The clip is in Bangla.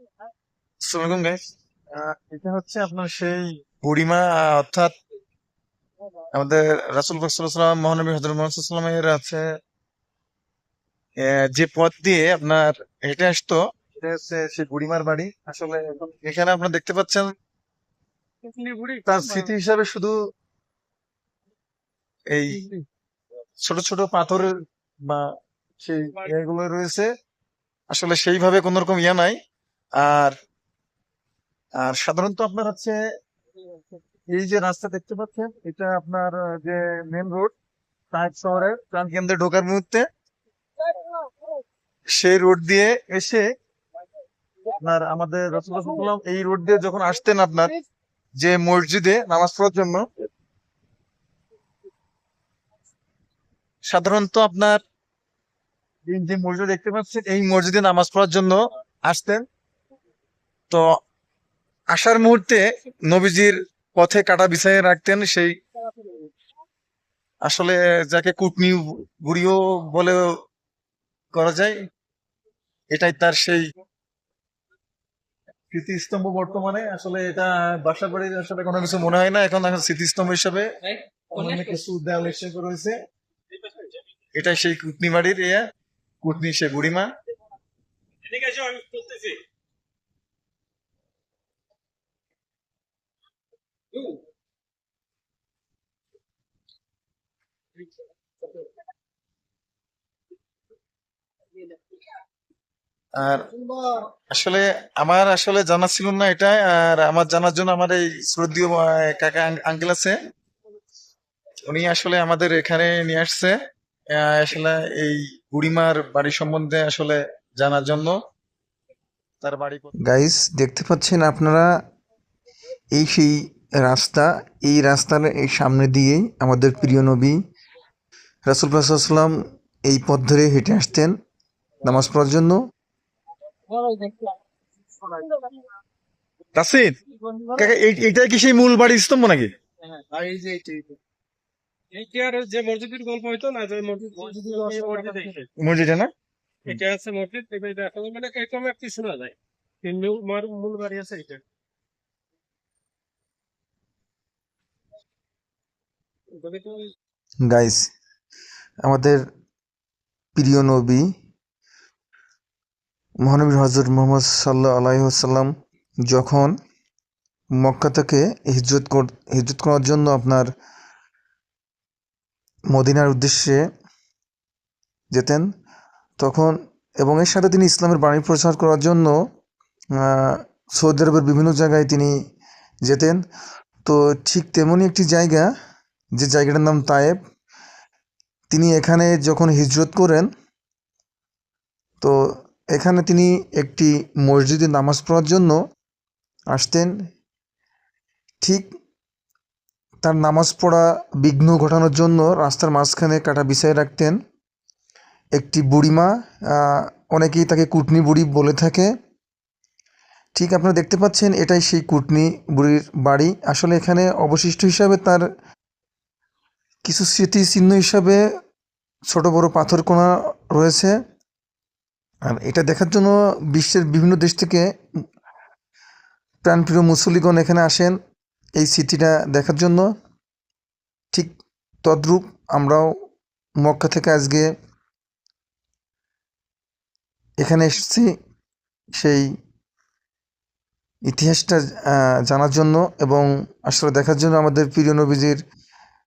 আসসালামাইকুম গাইস এটা হচ্ছে আপনার সেই বুড়িমা অর্থাৎ আমাদের রাসুল মহানবী হজরত আছে যে পথ দিয়ে আপনার হেঁটে আসতো এটা হচ্ছে সেই বুড়িমার বাড়ি। আসলে এখানে আপনার দেখতে পাচ্ছেন তার স্মৃতি হিসাবে শুধু এই ছোট ছোট পাথরের বা সেই ইয়েগুলো রয়েছে। আসলে সেইভাবে কোন রকম ইয়া নাই। আর আর সাধারণত আপনার হচ্ছে এই যে রাস্তা দেখতে পাচ্ছেন, এটা আপনার যে মেন রোড সাহেব শহরের প্রাণ প্রাণকেন্দ্রে ঢোকার মুহূর্তে সেই রোড দিয়ে এসে আপনার আমাদের রসুল্লাহ এই রোড দিয়ে যখন আসতেন আপনার, যে মসজিদে নামাজ পড়ার জন্য, সাধারণত আপনার যে মসজিদ দেখতে পাচ্ছেন, এই মসজিদে নামাজ পড়ার জন্য আসতেন। তো আসার মুহূর্তে নবীজির পথে কাটা বিছাইয়ে রাখতেন সেই আসলে যাকে কুটনি বুড়িও বলে করা যায়, এটাই তার সেই স্মৃতিস্তম্ভ বর্তমানে। আসলে এটা বাসার বাড়ির আসলে কোনো কিছু মনে হয় না, এখন এখন স্মৃতিস্তম্ভ হিসাবে অনেক কিছু দেওয়াল হিসেবে রয়েছে। এটাই সেই কুটনি বাড়ির ইয়ে কুটনি সে বুড়িমা। আর আসলে আমার আসলে জানা ছিল না এটা, আর আমার জানার জন্য আমার এই শ্রদ্ধীয় কাকা আঙ্কেল আছে উনি আসলে আমাদের এখানে নিয়ে আসছে আসলে এই বুড়িমার বাড়ি সম্বন্ধে আসলে জানার জন্য তার বাড়ি। গাইস দেখতে পাচ্ছেন আপনারা এই সেই রাস্তা এই রাস্তার এই সামনে দিয়েই আমাদের প্রিয় নবী রাসুল সাল্লাম এই পথ ধরে হেঁটে আসতেন নামাজ পড়ার জন্য। তাসির কাকা এই- কি সেই মূল বাড়ির স্তম্ভ নাকি? এইটার যে মসজিদের গল্প হইতো না যে মসজিদ মসজিদ না। এটা আছে মসজিদ মানে এরকম একটি শোনা যায়। মূল বাড়ি আছে এটা তবে তো গাইস আমাদের প্রিয় নবী মহানবী হজরত মোহাম্মদ সাল্লাহ আলাইসাল্লাম যখন মক্কা থেকে হিজরত হিজরত করার জন্য আপনার মদিনার উদ্দেশ্যে যেতেন, তখন এবং এর সাথে তিনি ইসলামের বাণী প্রচার করার জন্য সৌদি আরবের বিভিন্ন জায়গায় তিনি যেতেন। তো ঠিক তেমনই একটি জায়গা যে জায়গাটার নাম তায়েব, তিনি এখানে যখন হিজরত করেন, তো এখানে তিনি একটি মসজিদে নামাজ পড়ার জন্য আসতেন। ঠিক তার নামাজ পড়া বিঘ্ন ঘটানোর জন্য রাস্তার মাঝখানে কাটা বিছায় রাখতেন। একটি বুড়িমা অনেকেই তাকে কুটনি বুড়ি বলে থাকে। ঠিক আপনারা দেখতে পাচ্ছেন, এটাই সেই কুটনি বুড়ির বাড়ি। আসলে এখানে অবশিষ্ট হিসাবে তার কিছু স্মৃতিচিহ্ন হিসাবে ছোট বড় পাথর কোনা রয়েছে। আর এটা দেখার জন্য বিশ্বের বিভিন্ন দেশ থেকে প্রাণপ্রিয় মুসল্লিগণ এখানে আসেন এই স্মৃতিটা দেখার জন্য। ঠিক তদ্রূপ আমরাও মক্কা থেকে আজকে এখানে এসেছি সেই ইতিহাসটা জানার জন্য এবং আসলে দেখার জন্য আমাদের প্রিয় নবীজির